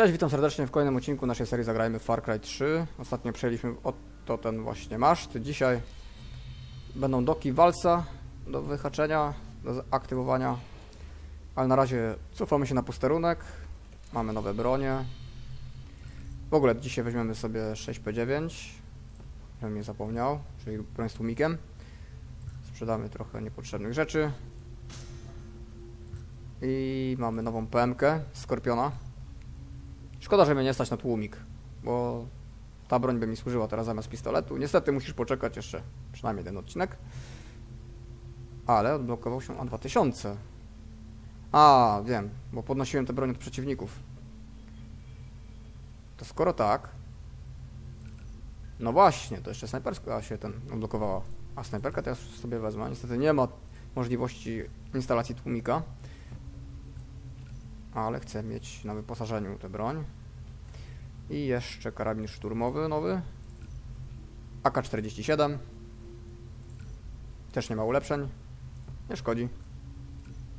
Cześć, witam serdecznie w kolejnym odcinku naszej serii Zagrajmy w Far Cry 3. Ostatnio przejęliśmy oto ten właśnie maszt. Dzisiaj będą doki walca do wyhaczenia, do zaktywowania. Ale na razie cofamy się na posterunek. Mamy nowe bronie. W ogóle dzisiaj weźmiemy sobie 6P9. Żebym nie zapomniał, czyli broń z tłumikiem. Sprzedamy trochę niepotrzebnych rzeczy. I mamy nową PMK Skorpiona. Szkoda, że mnie nie stać na tłumik, bo ta broń by mi służyła teraz zamiast pistoletu. Niestety musisz poczekać jeszcze przynajmniej ten odcinek. Ale odblokował się A2000. A, wiem, bo podnosiłem tę broń od przeciwników. To skoro tak... No właśnie, to jeszcze snajperska się ten odblokowała. A snajperkę teraz sobie wezmę. Niestety nie ma możliwości instalacji tłumika. Ale chcę mieć na wyposażeniu tę broń. I jeszcze karabin szturmowy nowy. AK-47. Też nie ma ulepszeń. Nie szkodzi.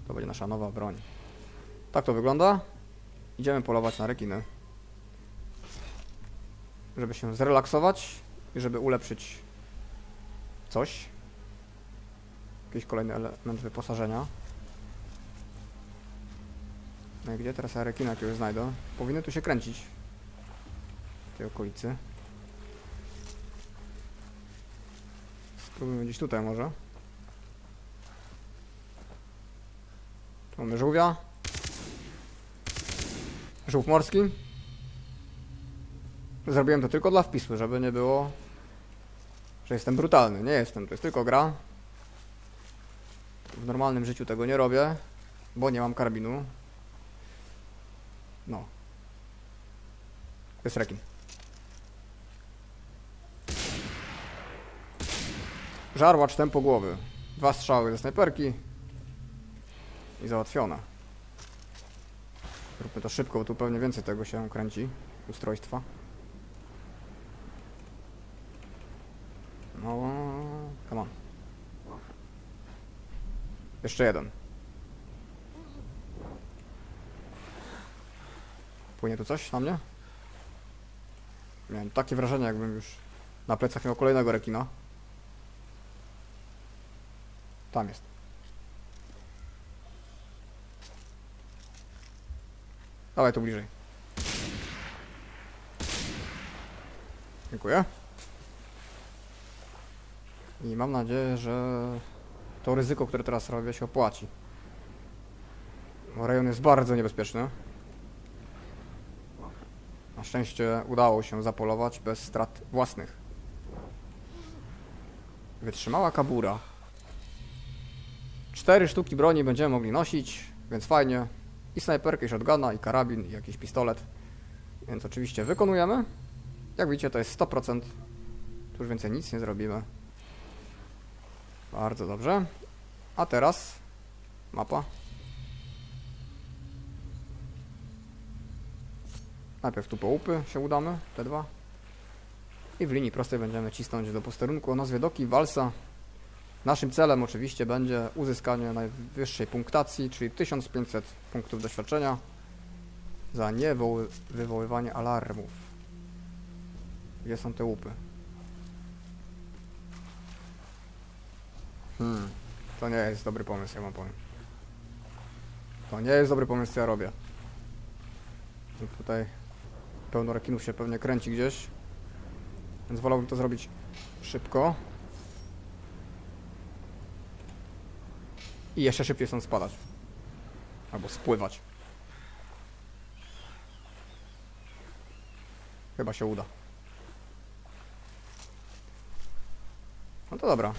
To będzie nasza nowa broń. Tak to wygląda. Idziemy polować na rekiny. Żeby się zrelaksować i żeby ulepszyć coś. Jakiś kolejny element wyposażenia. No i gdzie teraz rekina jakiegoś znajdę? Powinny tu się kręcić. Tej okolicy. Spróbujmy gdzieś tutaj może. Tu mamy żółwia. Żółw morski. Zrobiłem to tylko dla wpisu, żeby nie było, że jestem brutalny. Nie jestem, to jest tylko gra. W normalnym życiu tego nie robię, bo nie mam karabinu. No. To jest rekin. Żarłacz tempo głowy. Dwa strzały ze snajperki. I załatwione. Zróbmy to szybko, bo tu pewnie więcej tego się kręci. Ustrojstwa. No, come on. Jeszcze jeden. Płynie tu coś na mnie? Miałem takie wrażenie, jakbym już na plecach miał kolejnego rekina. Tam jest. Dawaj tu bliżej. Dziękuję. I mam nadzieję, że to ryzyko, które teraz robię, się opłaci. Bo rejon jest bardzo niebezpieczny. Na szczęście udało się zapolować bez strat własnych. Wytrzymała kabura. Cztery sztuki broni będziemy mogli nosić, więc fajnie. I snajperkę, i shotguna, i karabin, i jakiś pistolet. Więc oczywiście wykonujemy. Jak widzicie, to jest 100%. Tu już więcej nic nie zrobimy. Bardzo dobrze. A teraz mapa. Najpierw tu po łupy się udamy, te dwa. I w linii prostej będziemy cisnąć do posterunku o nazwie Doki Walsa. Naszym celem oczywiście będzie uzyskanie najwyższej punktacji, czyli 1500 punktów doświadczenia za niewywoływanie alarmów. Gdzie są te łupy? Hmm, to nie jest dobry pomysł, ja wam powiem. To nie jest dobry pomysł, co ja robię. I Tutaj pełno rekinów się pewnie kręci gdzieś. Więc wolałbym to zrobić szybko. I jeszcze szybciej stąd spadać. Albo spływać. Chyba się uda. No to dobra.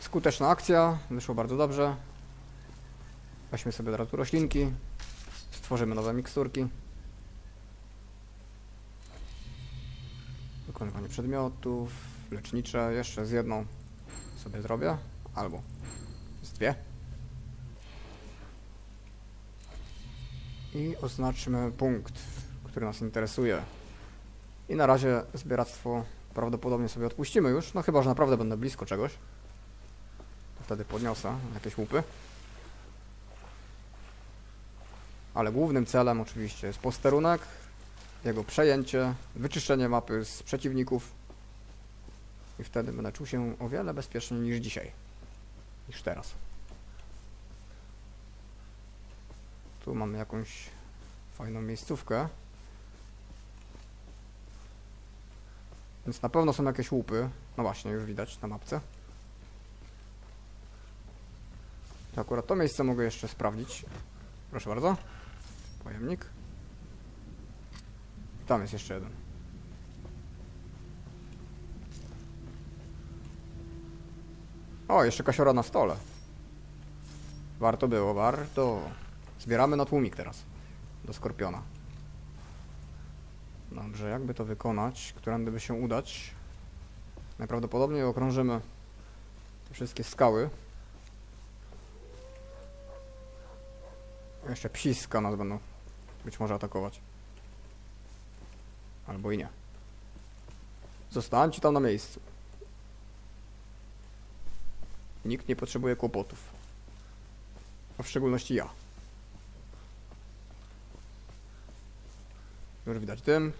Skuteczna akcja, wyszło bardzo dobrze. Weźmy sobie od razu roślinki. Stworzymy nowe miksturki. Wykonywanie przedmiotów, lecznicze, jeszcze z jedną sobie zrobię, albo z dwie. I oznaczmy punkt, który nas interesuje. I na razie zbieractwo prawdopodobnie sobie odpuścimy już, no chyba, że naprawdę będę blisko czegoś. Wtedy podniosę jakieś łupy. Ale głównym celem oczywiście jest posterunek, jego przejęcie, wyczyszczenie mapy z przeciwników i wtedy będę czuł się o wiele bezpieczniej niż dzisiaj, niż teraz. Tu mamy jakąś fajną miejscówkę. Więc na pewno są jakieś łupy. No właśnie, już widać na mapce. To akurat to miejsce mogę jeszcze sprawdzić. Proszę bardzo. Pojemnik. Tam jest jeszcze jeden. O, jeszcze kasiora na stole. Warto było, warto. Zbieramy na tłumik teraz. Do skorpiona. Dobrze, jakby to wykonać? Którędy by się udać? Najprawdopodobniej okrążymy te wszystkie skały. Jeszcze psiska nas będą być może atakować. Albo i nie. Zostańcie tam na miejscu. Nikt nie potrzebuje kłopotów. A w szczególności ja. Już widać dym.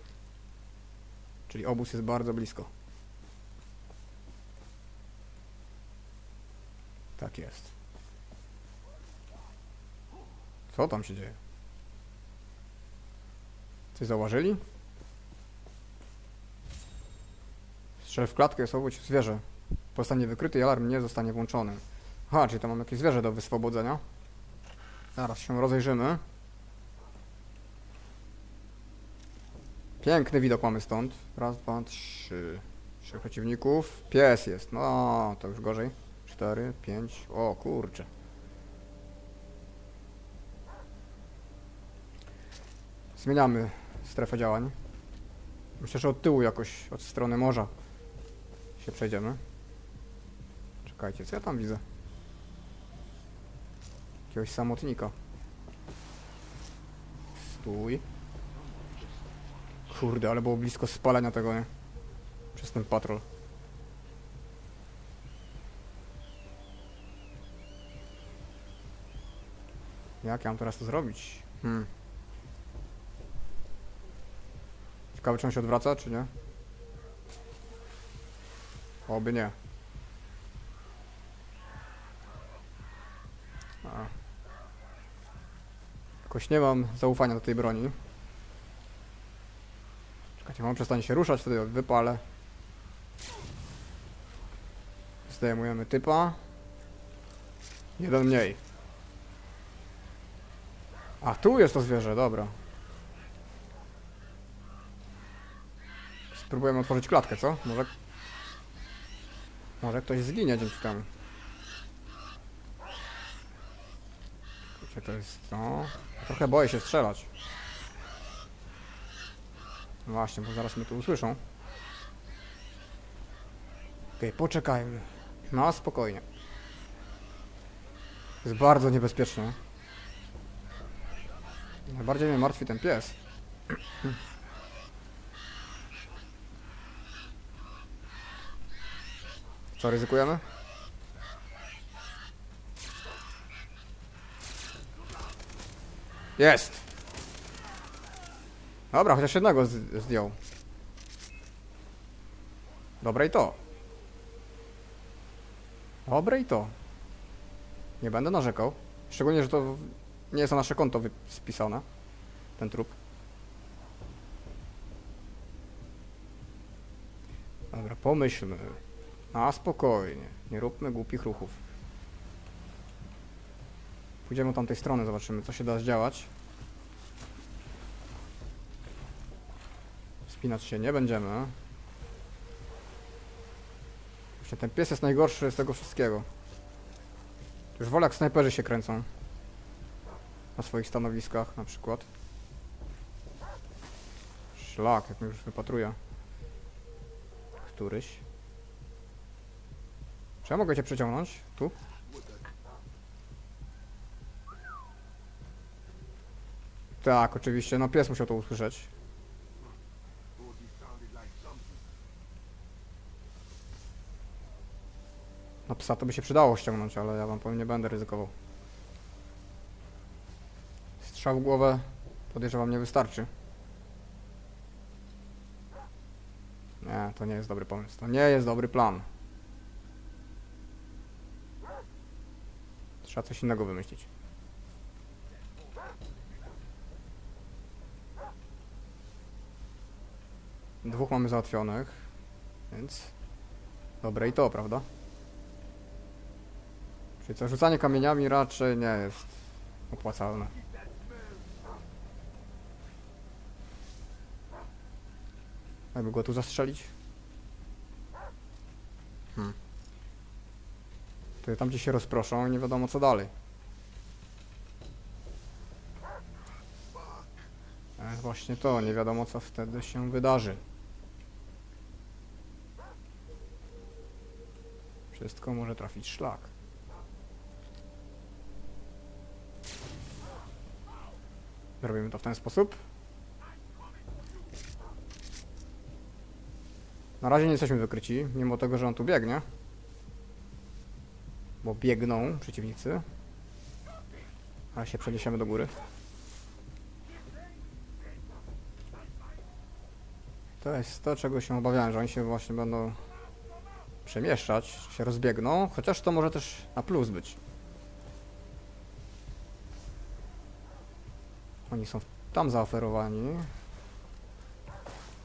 Czyli obóz jest bardzo blisko. Tak jest. Co tam się dzieje? Coś zauważyli? Strzel w klatkę jest obudź zwierzę. Zostanie wykryty i alarm nie zostanie włączony. Aha, czyli tam mam jakieś zwierzę do wyswobodzenia. Zaraz się rozejrzymy. Piękny widok mamy stąd. Raz, dwa, trzy. Trzech przeciwników. Pies jest. No, to już gorzej. Cztery, pięć. O, kurczę. Zmieniamy strefę działań. Myślę, że od tyłu jakoś, od strony morza się przejdziemy. Czekajcie, co ja tam widzę? Jakiegoś samotnika. Stój. Kurde, ale było blisko spalenia tego, nie? Przez ten patrol. Jak ja mam teraz to zrobić? Hmm. Ciekawe, czy on się odwraca, czy nie? Oby nie. Jakoś nie mam zaufania do tej broni. Czekajcie, mam przestanie się ruszać, wtedy wypalę. Zdejmujemy typa. Jeden mniej. A, tu jest to zwierzę, dobra. Spróbujemy otworzyć klatkę, co? Może... Może ktoś zginie dzięki temu. Gdzie to jest to? Trochę boję się strzelać. Właśnie, bo zaraz mnie tu usłyszą. Okej, poczekajmy. No, spokojnie. Jest bardzo niebezpieczne. Najbardziej mnie martwi ten pies. Co, ryzykujemy? Jest! Dobra, chociaż jednego zdjął. Dobre i to. Dobre i to. Nie będę narzekał. Szczególnie, że to nie jest na nasze konto spisane. Ten trup. Dobra, pomyślmy. A spokojnie. Nie róbmy głupich ruchów. Pójdziemy tamtej strony, zobaczymy co się da zdziałać. Wspinać się nie będziemy. Właśnie ten pies jest najgorszy z tego wszystkiego. Już wolę jak snajperzy się kręcą. Na swoich stanowiskach na przykład. Szlak, jak mnie już wypatruje. Któryś. Czy ja mogę cię przeciągnąć? Tu? Tak, oczywiście. No pies musiał to usłyszeć. No psa to by się przydało ściągnąć, ale ja wam powiem, nie będę ryzykował. Strzał w głowę podejrzewam nie wystarczy. Nie, to nie jest dobry pomysł. To nie jest dobry plan. Trzeba coś innego wymyślić. Dwóch mamy załatwionych, więc dobre i to, prawda? Czyli co, rzucanie kamieniami raczej nie jest opłacalne. Jakby go tu zastrzelić? Hmm. To tam gdzie się rozproszą i nie wiadomo co dalej. Właśnie to, nie wiadomo co wtedy się wydarzy. Wszystko może trafić szlak. Zrobimy to w ten sposób. Na razie nie jesteśmy wykryci, mimo tego, że on tu biegnie. Bo biegną przeciwnicy. Ale się przeniesiemy do góry. To jest to, czego się obawiałem, że oni się właśnie będą przemieszczać, się rozbiegną, chociaż to może też na plus być. Oni są tam zaoferowani.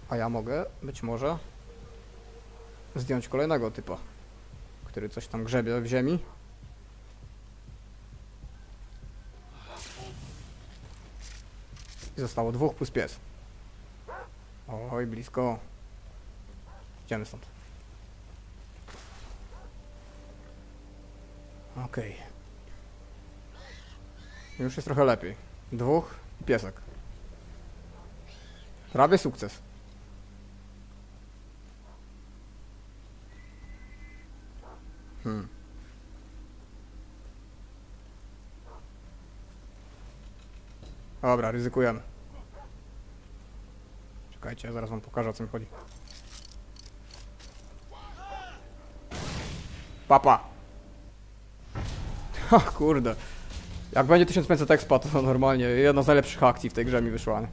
A ja mogę, być może, zdjąć kolejnego typa, który coś tam grzebie w ziemi. I zostało dwóch plus pies. Oj, blisko. Idziemy stąd. Okej. Już jest trochę lepiej. Dwóch piesek. Prawie sukces. Hmm. Dobra, ryzykujemy. Czekajcie, zaraz wam pokażę o co mi chodzi. Papa! O kurde. Jak będzie 1500 expa, to normalnie jedna z najlepszych akcji w tej grze mi wyszła, nie?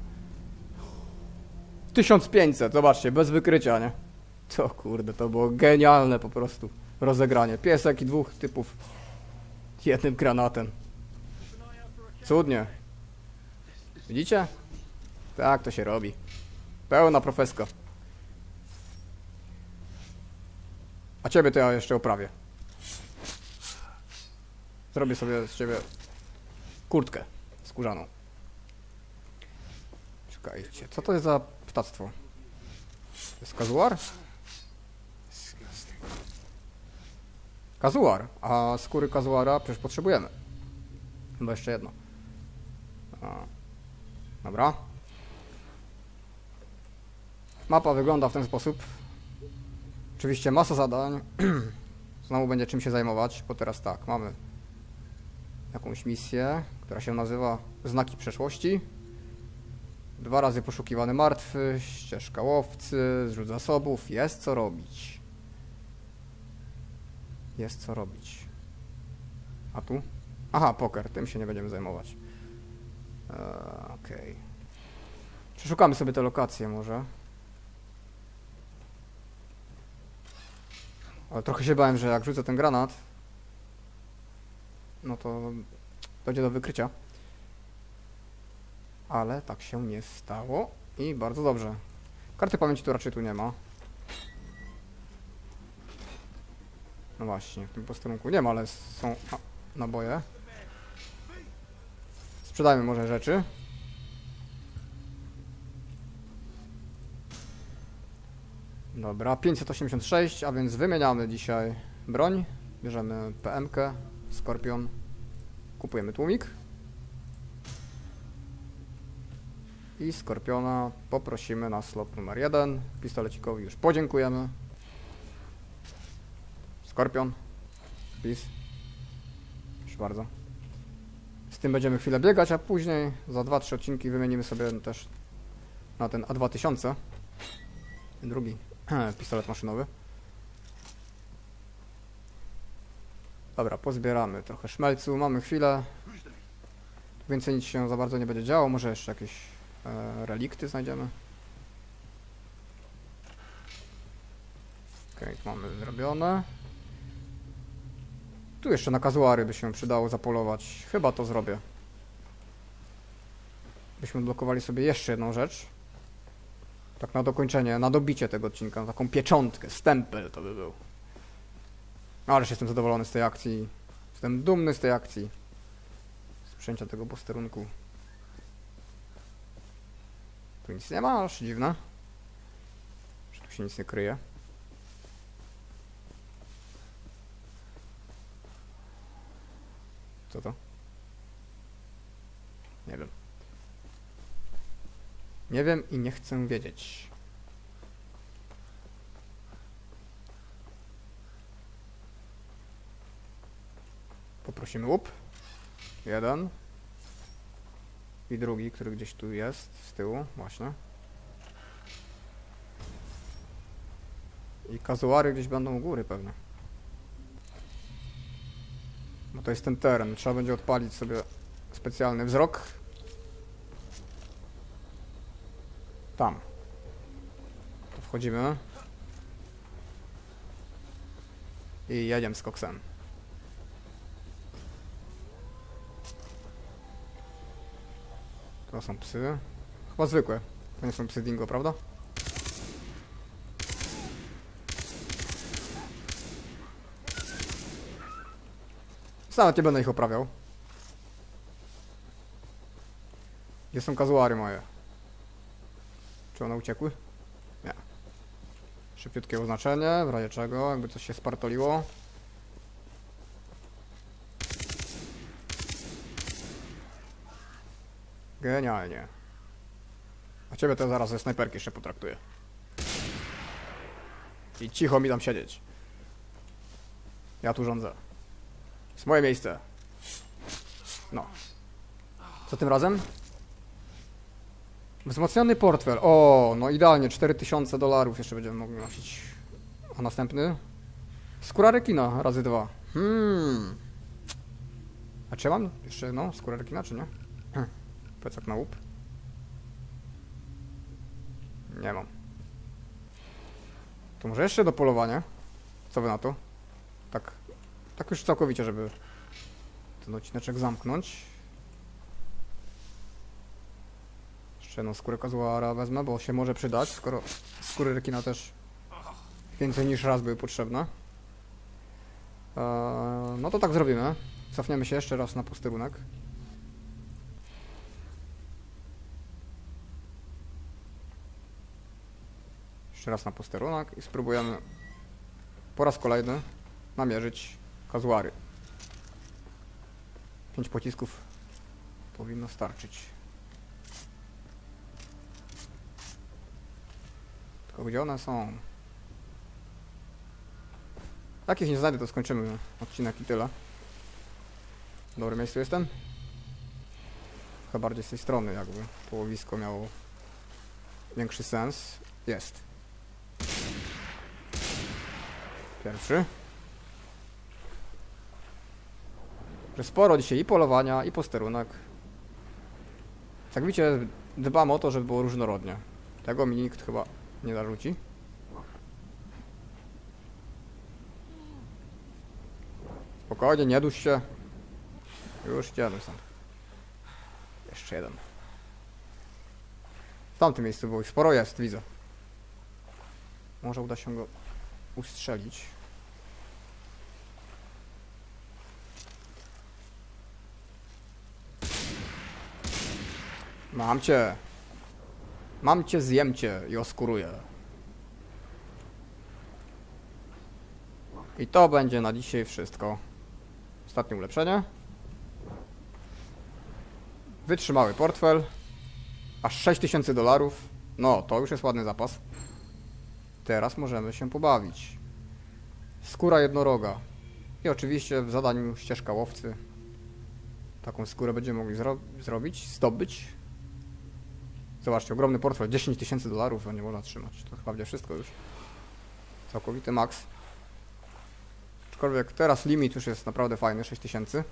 1500, zobaczcie, bez wykrycia, nie? To kurde, to było genialne po prostu rozegranie. Piesek i dwóch typów jednym granatem. Cudnie. Widzicie? Tak to się robi. Pełna profeska. A ciebie to ja jeszcze oprawię. Zrobię sobie z ciebie kurtkę skórzaną. Czekajcie, co to jest za ptactwo? To jest kazuar? Kazuar, a skóry kazuara przecież potrzebujemy. Chyba jeszcze jedno. Dobra. Mapa wygląda w ten sposób. Oczywiście masa zadań. Znowu będzie czym się zajmować, bo teraz tak, mamy jakąś misję, która się nazywa Znaki Przeszłości. Dwa razy poszukiwany martwy, ścieżka łowcy, zrzut zasobów, jest co robić. Jest co robić. A tu? Aha, poker, tym się nie będziemy zajmować. Eee, Okej. Przeszukamy sobie te lokacje może. Ale trochę się bałem, że jak rzucę ten granat, no to dojdzie do wykrycia. Ale tak się nie stało i bardzo dobrze. Karty pamięci tu raczej tu nie ma. No właśnie, w tym posterunku nie ma, ale są a, naboje. Sprzedajmy może rzeczy. Dobra, 586, a więc wymieniamy dzisiaj broń. Bierzemy PMK, Skorpion. Kupujemy tłumik. I Skorpiona poprosimy na slot numer 1. Pistolecikowi już podziękujemy. Skorpion. Please. Proszę bardzo. Z tym będziemy chwilę biegać, a później za 2-3 odcinki wymienimy sobie też na ten A2000. Ten drugi pistolet maszynowy. Dobra, pozbieramy trochę szmelcu, mamy chwilę. Więcej nic się za bardzo nie będzie działo. Może jeszcze jakieś e, relikty znajdziemy. Okej, to mamy zrobione. Tu jeszcze na kazuary by się przydało zapolować. Chyba to zrobię. Byśmy blokowali sobie jeszcze jedną rzecz. Tak na dokończenie, na dobicie tego odcinka. Taką pieczątkę, stempel to by był. Ależ jestem zadowolony z tej akcji. Jestem dumny z tej akcji. Z tego posterunku. Tu nic nie ma, aż dziwne. Że tu się nic nie kryje. Co to? Nie wiem. Nie wiem i nie chcę wiedzieć. Poprosimy łup. Jeden. I drugi, który gdzieś tu jest, z tyłu, właśnie. I kazuary gdzieś będą u góry pewnie. Bo to jest ten teren. Trzeba będzie odpalić sobie specjalny wzrok. Tam. To wchodzimy. I jedziemy z koksem. To są psy. Chyba zwykłe. To nie są psy dingo, prawda? Nawet nie będę ich oprawiał. Gdzie są kazuary moje? Czy one uciekły? Nie. Szybciutkie oznaczenie, w razie czego, jakby coś się spartoliło. Genialnie. A ciebie to zaraz ze snajperki jeszcze potraktuję. I cicho mi tam siedzieć. Ja tu rządzę. Jest moje miejsce. No. Co tym razem? Wzmocniony portfel. O, no idealnie. 4000 dolarów jeszcze będziemy mogli nosić. A następny? Skóra rekina razy dwa. Hmm. A czy mam jeszcze, no, skórę rekina, czy nie? Hm. Plecak na łup. Nie mam. To może jeszcze do polowania? Co wy na to? Tak, tak już całkowicie, żeby ten odcineczek zamknąć. Jeszcze jedną skórę kazuara wezmę, bo się może przydać, skoro skóry rekina też więcej niż raz były potrzebne. Eee, no to tak zrobimy. Cofniemy się jeszcze raz na posterunek. Jeszcze raz na posterunek i spróbujemy po raz kolejny namierzyć kazuary. Pięć pocisków powinno starczyć. Tylko gdzie one są? Jak ich nie znajdę, to skończymy odcinek i tyle. W dobrym miejscu jestem? Chyba bardziej z tej strony jakby połowisko miało większy sens. Jest. Pierwszy. Że sporo dzisiaj i polowania, i posterunek. Jak widzicie, dbam o to, żeby było różnorodnie. Tego mi nikt chyba nie narzuci. Spokojnie, nie duś się. Już idziemy stąd. Jeszcze jeden. W tamtym miejscu było sporo jest, widzę. Może uda się go ustrzelić. Mam cię. Mam cię, zjem cię i oskuruję. I to będzie na dzisiaj wszystko. Ostatnie ulepszenie. Wytrzymały portfel. Aż 6000 dolarów. No, to już jest ładny zapas. Teraz możemy się pobawić. Skóra jednoroga. I oczywiście w zadaniu ścieżka łowcy. Taką skórę będziemy mogli zro zrobić, zdobyć. Zobaczcie, ogromny portfel, 10 tysięcy dolarów, a nie można trzymać. To chyba będzie wszystko już. Całkowity maks. Aczkolwiek teraz limit już jest naprawdę fajny, 6 tysięcy.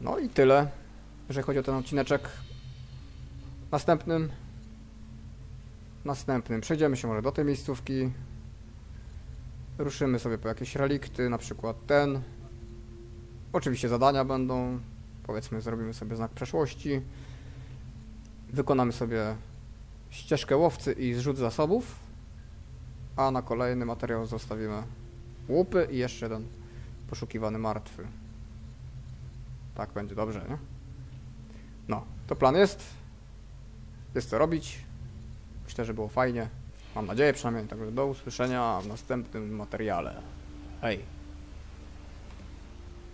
No i tyle, jeżeli chodzi o ten odcineczek. Następnym. Następnym. Przejdziemy się może do tej miejscówki. Ruszymy sobie po jakieś relikty, na przykład ten. Oczywiście zadania będą. Powiedzmy, zrobimy sobie znak przeszłości. Wykonamy sobie ścieżkę łowcy i zrzut zasobów. A na kolejny materiał zostawimy łupy i jeszcze jeden poszukiwany martwy. Tak będzie dobrze, nie? No, to plan jest. Jest co robić. Myślę, że było fajnie. Mam nadzieję przynajmniej. Także do usłyszenia w następnym materiale. Hej.